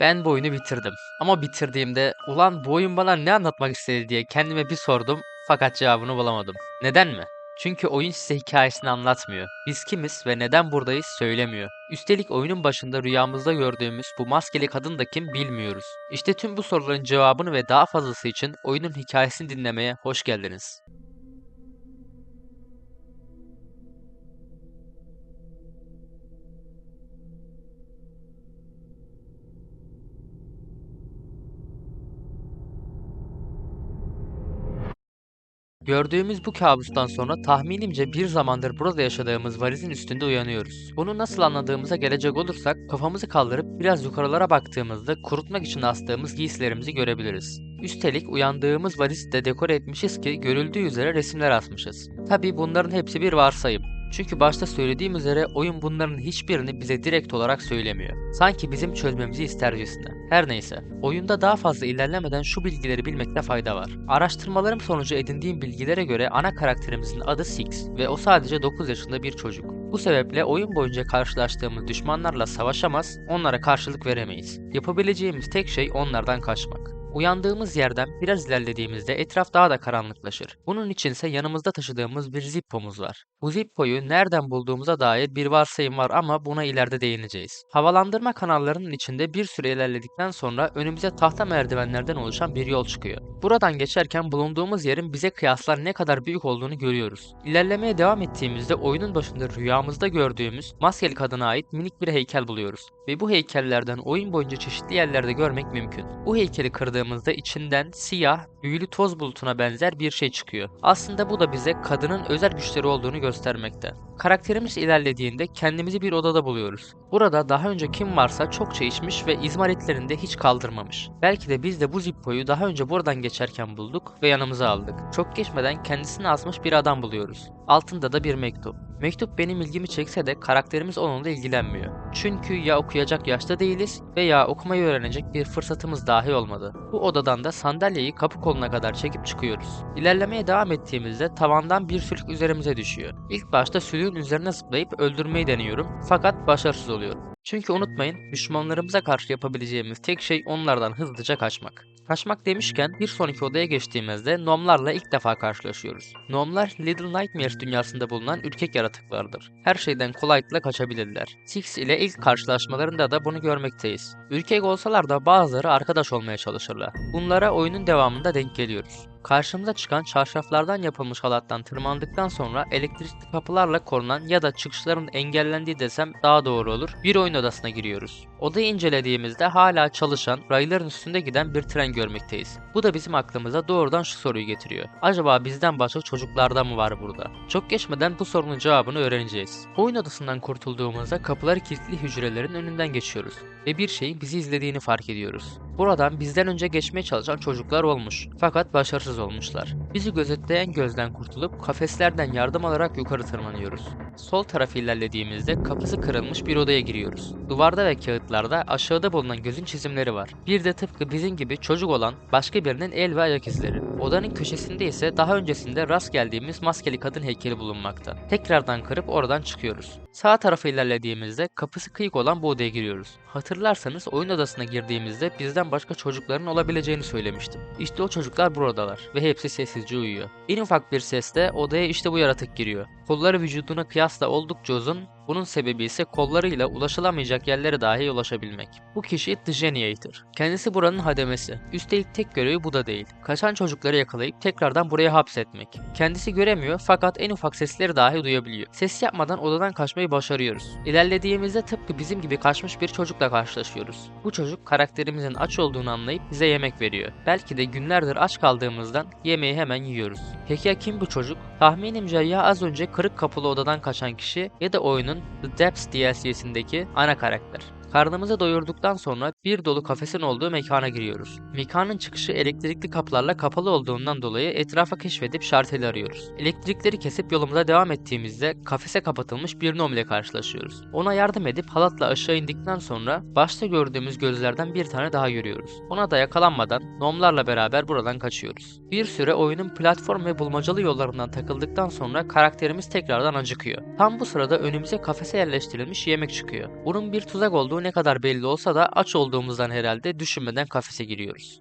Ben bu oyunu bitirdim. Ama bitirdiğimde ulan bu oyun bana ne anlatmak istedi diye kendime bir sordum fakat cevabını bulamadım. Neden mi? Çünkü oyun size hikayesini anlatmıyor. Biz kimiz ve neden buradayız söylemiyor. Üstelik oyunun başında rüyamızda gördüğümüz bu maskeli kadın da kim bilmiyoruz. İşte tüm bu soruların cevabını ve daha fazlası için oyunun hikayesini dinlemeye hoş geldiniz. Gördüğümüz bu kabustan sonra tahminimce bir zamandır burada yaşadığımız varizin üstünde uyanıyoruz. Bunu nasıl anladığımıza gelecek olursak kafamızı kaldırıp biraz yukarılara baktığımızda kurutmak için astığımız giysilerimizi görebiliriz. Üstelik uyandığımız varizi de dekore etmişiz ki görüldüğü üzere resimler asmışız. Tabi bunların hepsi bir varsayım. Çünkü başta söylediğim üzere oyun bunların hiçbirini bize direkt olarak söylemiyor. Sanki bizim çözmemizi istercesine. Her neyse, oyunda daha fazla ilerlemeden şu bilgileri bilmekte fayda var. Araştırmalarım sonucu edindiğim bilgilere göre ana karakterimizin adı Six ve o sadece 9 yaşında bir çocuk. Bu sebeple oyun boyunca karşılaştığımız düşmanlarla savaşamaz, onlara karşılık veremeyiz. Yapabileceğimiz tek şey onlardan kaçmak. Uyandığımız yerden biraz ilerlediğimizde etraf daha da karanlıklaşır. Bunun içinse yanımızda taşıdığımız bir Zippo'muz var. Bu Zippo'yu nereden bulduğumuza dair bir varsayım var ama buna ileride değineceğiz. Havalandırma kanallarının içinde bir süre ilerledikten sonra önümüze tahta merdivenlerden oluşan bir yol çıkıyor. Buradan geçerken bulunduğumuz yerin bize kıyasla ne kadar büyük olduğunu görüyoruz. İlerlemeye devam ettiğimizde oyunun başında rüyamızda gördüğümüz maskeli kadına ait minik bir heykel buluyoruz. Ve bu heykellerden oyun boyunca çeşitli yerlerde görmek mümkün. Bu heykeli kırdığımızda içinden siyah, büyülü toz bulutuna benzer bir şey çıkıyor. Aslında bu da bize kadının özel güçleri olduğunu göstermekte. Karakterimiz ilerlediğinde kendimizi bir odada buluyoruz. Burada daha önce kim varsa çokça içmiş ve izmaritlerini de hiç kaldırmamış. Belki de biz de bu Zippo'yu daha önce buradan geçerken bulduk ve yanımıza aldık. Çok geçmeden kendisini asmış bir adam buluyoruz. Altında da bir mektup. Mektup benim ilgimi çekse de karakterimiz onunla ilgilenmiyor. Çünkü ya okuyacak yaşta değiliz veya okumayı öğrenecek bir fırsatımız dahi olmadı. Bu odadan da sandalyeyi kapı koluna kadar çekip çıkıyoruz. İlerlemeye devam ettiğimizde tavandan bir sülük üzerimize düşüyor. İlk başta sülüğün üzerine zıplayıp öldürmeyi deniyorum fakat başarısız oluyorum. Çünkü unutmayın düşmanlarımıza karşı yapabileceğimiz tek şey onlardan hızlıca kaçmak. Kaçmak demişken bir sonraki odaya geçtiğimizde Gnomlarla ilk defa karşılaşıyoruz. Gnomlar Little Nightmares dünyasında bulunan ürkek yaratıklardır. Her şeyden kolaylıkla kaçabilirler. Six ile ilk karşılaşmalarında da bunu görmekteyiz. Ürkek olsalar da bazıları arkadaş olmaya çalışırlar. Bunlara oyunun devamında denk geliyoruz. Karşımıza çıkan çarşaflardan yapılmış halattan tırmandıktan sonra elektrikli kapılarla korunan ya da çıkışların engellendiği desem daha doğru olur bir oyun odasına giriyoruz. Odayı incelediğimizde hala çalışan, rayların üstünde giden bir tren görmekteyiz. Bu da bizim aklımıza doğrudan şu soruyu getiriyor. Acaba bizden başka çocuklarda mı var burada? Çok geçmeden bu sorunun cevabını öğreneceğiz. Oyun odasından kurtulduğumuzda kapıları kilitli hücrelerin önünden geçiyoruz ve bir şeyin bizi izlediğini fark ediyoruz. Buradan bizden önce geçmeye çalışan çocuklar olmuş fakat başarısız olmuşlar. Bizi gözetleyen gözden kurtulup kafeslerden yardım alarak yukarı tırmanıyoruz. Sol tarafı ilerlediğimizde kapısı kırılmış bir odaya giriyoruz. Duvarda ve kağıtlarda aşağıda bulunan gözün çizimleri var. Bir de tıpkı bizim gibi çocuk olan başka birinin el ve ayak izleri. Odanın köşesinde ise daha öncesinde rast geldiğimiz maskeli kadın heykeli bulunmakta. Tekrardan kırıp oradan çıkıyoruz. Sağ tarafa ilerlediğimizde kapısı kıyık olan bu odaya giriyoruz. Hatırlarsanız oyun odasına girdiğimizde bizden başka çocukların olabileceğini söylemiştim. İşte o çocuklar buradalar ve hepsi sessizce uyuyor. En ufak bir sesle odaya işte bu yaratık giriyor. Kolları vücuduna kıyasla oldukça uzun, bunun sebebi ise kollarıyla ulaşılamayacak yerlere dahi ulaşabilmek. Bu kişi The Geniator. Kendisi buranın hademesi. Üstelik tek görevi bu da değil. Kaçan çocukları yakalayıp tekrardan buraya hapsetmek. Kendisi göremiyor fakat en ufak sesleri dahi duyabiliyor. Ses yapmadan odadan kaçmayı başarıyoruz. İlerlediğimizde tıpkı bizim gibi kaçmış bir çocukla karşılaşıyoruz. Bu çocuk karakterimizin aç olduğunu anlayıp bize yemek veriyor. Belki de günlerdir aç kaldığımızdan yemeği hemen yiyoruz. Peki ya kim bu çocuk? Tahminimce ya az önce kırık kapılı odadan kaçan kişi ya da oyunun The Depths DLC'sindeki ana karakter. Karnımızı doyurduktan sonra bir dolu kafesin olduğu mekana giriyoruz. Mekanın çıkışı elektrikli kapılarla kapalı olduğundan dolayı etrafa keşfedip şarteli arıyoruz. Elektrikleri kesip yolumuza devam ettiğimizde kafese kapatılmış bir nom ile karşılaşıyoruz. Ona yardım edip halatla aşağı indikten sonra başta gördüğümüz gözlerden bir tane daha görüyoruz. Ona da yakalanmadan nomlarla beraber buradan kaçıyoruz. Bir süre oyunun platform ve bulmacalı yollarından takıldıktan sonra karakterimiz tekrardan acıkıyor. Tam bu sırada önümüze kafese yerleştirilmiş yemek çıkıyor. Bunun bir tuzak olduğu olduğu ne kadar belli olsa da aç olduğumuzdan herhalde düşünmeden kafese giriyoruz.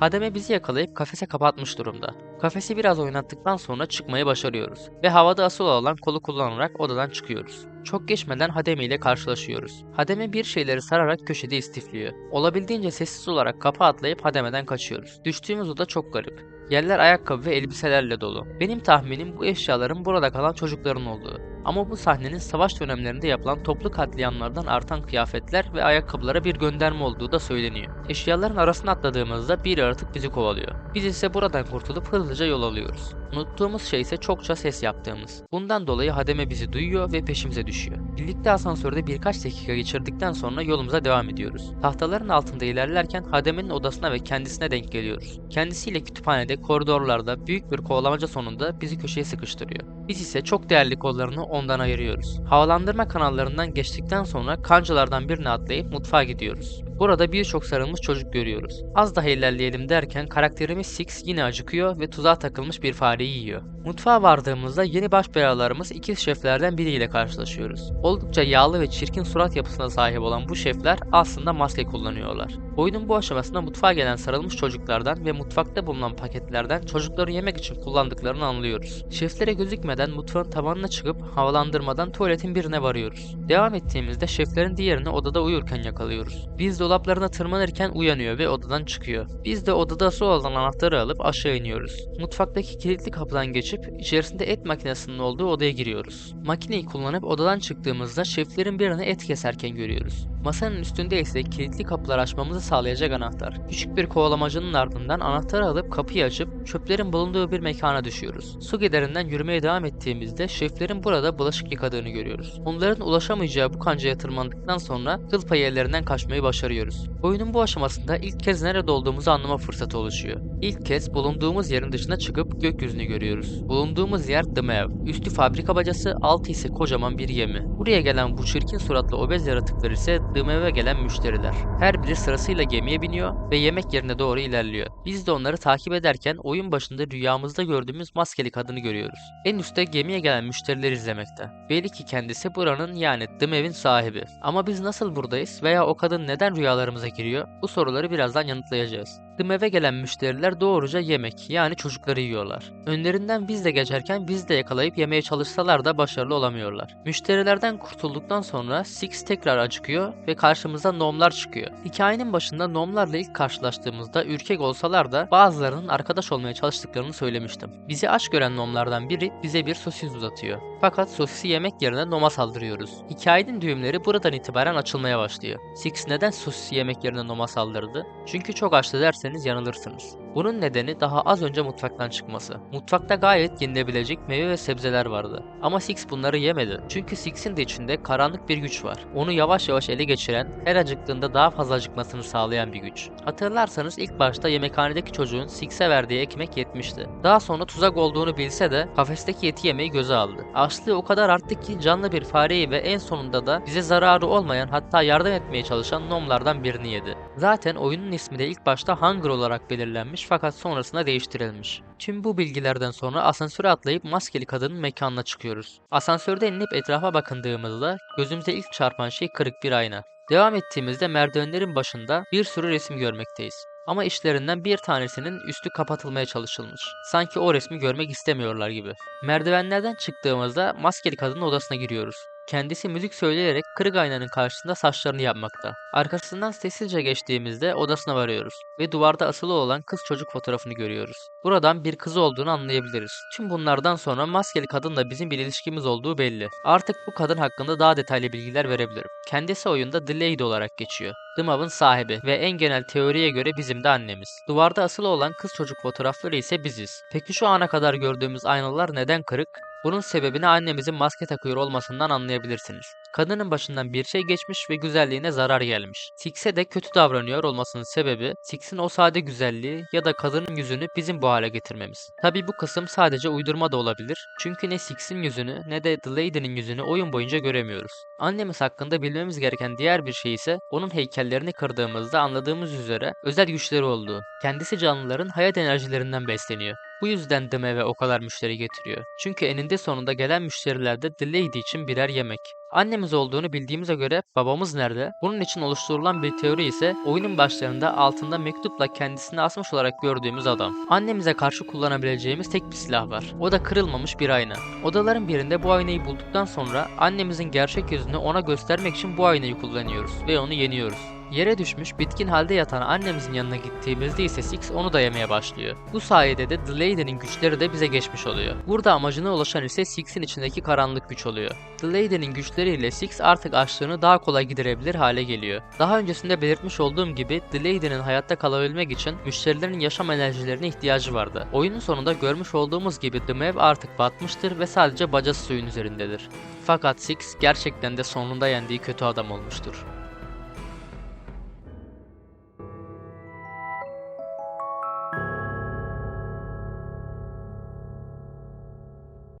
Hademe bizi yakalayıp kafese kapatmış durumda. Kafesi biraz oynattıktan sonra çıkmayı başarıyoruz ve havada asılı olan kolu kullanarak odadan çıkıyoruz. Çok geçmeden Hademe ile karşılaşıyoruz. Hademe bir şeyleri sararak köşede istifliyor. Olabildiğince sessiz olarak kapı atlayıp Hademe'den kaçıyoruz. Düştüğümüz oda çok garip. Yerler ayakkabı ve elbiselerle dolu. Benim tahminim bu eşyaların burada kalan çocukların olduğu. Ama bu sahnenin savaş dönemlerinde yapılan toplu katliamlardan artan kıyafetler ve ayakkabılara bir gönderme olduğu da söyleniyor. Eşyaların arasına atladığımızda bir yaratık bizi kovalıyor. Biz ise buradan kurtulup hızlıca yol alıyoruz. Unuttuğumuz şey ise çokça ses yaptığımız. Bundan dolayı Hademe bizi duyuyor ve peşimize düşüyor. Birlikte asansörde birkaç dakika geçirdikten sonra yolumuza devam ediyoruz. Tahtaların altında ilerlerken Hademe'nin odasına ve kendisine denk geliyoruz. Kendisiyle kütüphanede, koridorlarda büyük bir kovalamaca sonunda bizi köşeye sıkıştırıyor. Biz ise çok değerli kollarını ondan ayırıyoruz. Havalandırma kanallarından geçtikten sonra kancalardan birine atlayıp mutfağa gidiyoruz. Burada birçok sarılmış çocuk görüyoruz. Az daha ilerleyelim derken karakterimiz Six yine acıkıyor ve tuzağa takılmış bir fareyi yiyor. Mutfağa vardığımızda yeni baş belalarımız ikiz şeflerden biriyle karşılaşıyoruz. Oldukça yağlı ve çirkin surat yapısına sahip olan bu şefler aslında maske kullanıyorlar. Oyunun bu aşamasında mutfağa gelen sarılmış çocuklardan ve mutfakta bulunan paketlerden çocukları yemek için kullandıklarını anlıyoruz. Şeflere gözükmeden mutfağın tavanına çıkıp havalandırmadan tuvaletin birine varıyoruz. Devam ettiğimizde şeflerin diğerini odada uyurken yakalıyoruz. Biz dolaplarına tırmanırken uyanıyor ve odadan çıkıyor. Biz de odada su olan anahtarı alıp aşağı iniyoruz. Mutfaktaki kilitli kapıdan geçip içerisinde et makinesinin olduğu odaya giriyoruz. Makineyi kullanıp odadan çıktığımızda şeflerin birini et keserken görüyoruz. Masanın üstünde ise kilitli kapılar açmamızı sağlayacak anahtar. Küçük bir kovalamacının ardından anahtarı alıp kapıyı açıp çöplerin bulunduğu bir mekana düşüyoruz. Su giderinden yürümeye devam ettiğimizde şeflerin burada bulaşık yıkadığını görüyoruz. Onların ulaşamayacağı bu kancaya tırmandıktan sonra kıl payı ellerinden kaçmayı başarıyoruz. Oyunun bu aşamasında ilk kez nerede olduğumuzu anlama fırsatı oluşuyor. İlk kez bulunduğumuz yerin dışına çıkıp gökyüzünü görüyoruz. Bulunduğumuz yer The Mev. Üstü fabrika bacası, altı ise kocaman bir gemi. Buraya gelen bu çirkin suratlı obez yaratıklar ise The Mev'e gelen müşteriler. Her biri sırasıyla gemiye biniyor ve yemek yerine doğru ilerliyor. Biz de onları takip ederken oyun başında rüyamızda gördüğümüz maskeli kadını görüyoruz. En üstte gemiye gelen müşterileri izlemekte. Belli ki kendisi buranın yani The Mev'in sahibi. Ama biz nasıl buradayız veya o kadın neden rüyalarımıza giriyor? Bu soruları birazdan yanıtlayacağız. Dımeve gelen müşteriler doğruca yemek yani çocukları yiyorlar. Önlerinden biz de geçerken biz de yakalayıp yemeye çalışsalar da başarılı olamıyorlar. Müşterilerden kurtulduktan sonra Six tekrar acıkıyor ve karşımıza nomlar çıkıyor. Hikayenin başında nomlarla ilk karşılaştığımızda ürkek olsalar da bazılarının arkadaş olmaya çalıştıklarını söylemiştim. Bizi aç gören nomlardan biri bize bir sosis uzatıyor. Fakat sosisi yemek yerine noma saldırıyoruz. Hikayenin düğümleri buradan itibaren açılmaya başlıyor. Six neden sosisi yemek yerine noma saldırdı? Çünkü çok açtı derseniz yanılırsınız. Bunun nedeni daha az önce mutfaktan çıkması. Mutfakta gayet yenilebilecek meyve ve sebzeler vardı. Ama Six bunları yemedi. Çünkü Six'in de içinde karanlık bir güç var. Onu yavaş yavaş ele geçiren, her acıktığında daha fazla acıkmasını sağlayan bir güç. Hatırlarsanız ilk başta yemekhanedeki çocuğun Six'e verdiği ekmek yetmişti. Daha sonra tuzak olduğunu bilse de kafesteki eti yemeyi göze aldı. Açlığı o kadar arttı ki canlı bir fareyi ve en sonunda da bize zararı olmayan hatta yardım etmeye çalışan nomlardan birini yedi. Zaten oyunun ismi de ilk başta Hunger olarak belirlenmiş fakat sonrasında değiştirilmiş. Tüm bu bilgilerden sonra asansöre atlayıp maskeli kadının mekanına çıkıyoruz. Asansörde inip etrafa bakındığımızda gözümüze ilk çarpan şey kırık bir ayna. Devam ettiğimizde merdivenlerin başında bir sürü resim görmekteyiz. Ama işlerinden bir tanesinin üstü kapatılmaya çalışılmış. Sanki o resmi görmek istemiyorlar gibi. Merdivenlerden çıktığımızda maskeli kadının odasına giriyoruz. Kendisi müzik söyleyerek kırık aynanın karşısında saçlarını yapmakta. Arkasından sessizce geçtiğimizde odasına varıyoruz ve duvarda asılı olan kız çocuk fotoğrafını görüyoruz. Buradan bir kızı olduğunu anlayabiliriz. Tüm bunlardan sonra maskeli kadınla bizim bir ilişkimiz olduğu belli. Artık bu kadın hakkında daha detaylı bilgiler verebilirim. Kendisi oyunda The olarak geçiyor. Dımav'ın sahibi ve en genel teoriye göre bizim de annemiz. Duvarda asılı olan kız çocuk fotoğrafları ise biziz. Peki şu ana kadar gördüğümüz aynalar neden kırık? Bunun sebebini annemizin maske takıyor olmasından anlayabilirsiniz. Kadının başından bir şey geçmiş ve güzelliğine zarar gelmiş. Six'e de kötü davranıyor olmasının sebebi Six'in o sade güzelliği ya da kadının yüzünü bizim bu hale getirmemiz. Tabi bu kısım sadece uydurma da olabilir. Çünkü ne Six'in yüzünü ne de The Lady'nin yüzünü oyun boyunca göremiyoruz. Annemiz hakkında bilmemiz gereken diğer bir şey ise onun heykellerini kırdığımızda anladığımız üzere özel güçleri olduğu. Kendisi canlıların hayat enerjilerinden besleniyor. Bu yüzden The Mav'e o kadar müşteri getiriyor. Çünkü eninde sonunda gelen müşteriler de The Lady için birer yemek. Annemiz olduğunu bildiğimize göre babamız nerede? Bunun için oluşturulan bir teori ise oyunun başlarında altında mektupla kendisini asmış olarak gördüğümüz adam. Annemize karşı kullanabileceğimiz tek bir silah var. O da kırılmamış bir ayna. Odaların birinde bu aynayı bulduktan sonra annemizin gerçek yüzünü ona göstermek için bu aynayı kullanıyoruz ve onu yeniyoruz. Yere düşmüş bitkin halde yatan annemizin yanına gittiğimizde ise Six onu da yemeye başlıyor. Bu sayede de The Lady'nin güçleri de bize geçmiş oluyor. Burada amacına ulaşan ise Six'in içindeki karanlık güç oluyor. The Lady'nin güçleriyle Six artık açlığını daha kolay giderebilir hale geliyor. Daha öncesinde belirtmiş olduğum gibi The Lady'nin hayatta kalabilmek için müşterilerin yaşam enerjilerine ihtiyacı vardı. Oyunun sonunda görmüş olduğumuz gibi The Mav artık batmıştır ve sadece bacası suyun üzerindedir. Fakat Six gerçekten de sonunda yendiği kötü adam olmuştur.